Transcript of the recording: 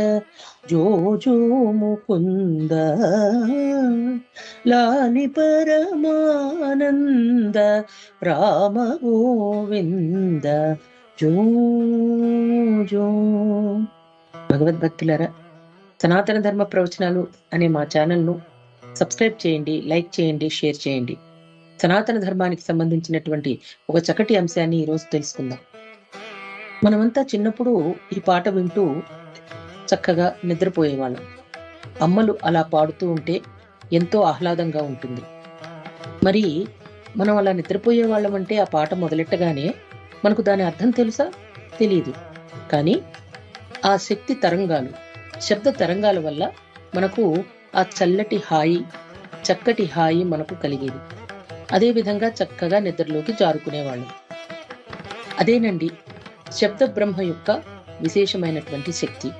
గోవింద ముకుంద లాలి పరమానంద రామ గోవింద. జో జో. భగవద్భక్తులారా సనాతన ధర్మ ప్రవచనాలు అనే మా ఛానల్ను సబ్స్క్రైబ్ చేయండి లైక్ చేయండి షేర్ చేయండి. సనాతన ధర్మానికి సంబంధించినటువంటి ఒక చక్కటి అంశాన్ని ఈరోజు తెలుసుకుందాం. మనమంతా చిన్నప్పుడు ఈ పాట వింటూ చక్కగా నిద్రపోయేవాళ్ళం. అమ్మలు అలా పాడుతూ ఉంటే ఎంతో ఆహ్లాదంగా ఉంటుంది. మరి మనం అలా నిద్రపోయే వాళ్ళం అంటే ఆ పాట మొదలెట్టగానే మనకు దాని అర్థం తెలుసా? తెలియదు కానీ ఆ శక్తి తరంగాలు శబ్ద తరంగాల వల్ల మనకు ఆ చల్లటి హాయి చక్కటి హాయి మనకు కలిగేది. అదేవిధంగా చక్కగా నిద్రలోకి జారుకునేవాళ్ళం. అదేనండి శబ్ద బ్రహ్మ యొక్క విశేషమైనటువంటి శక్తి.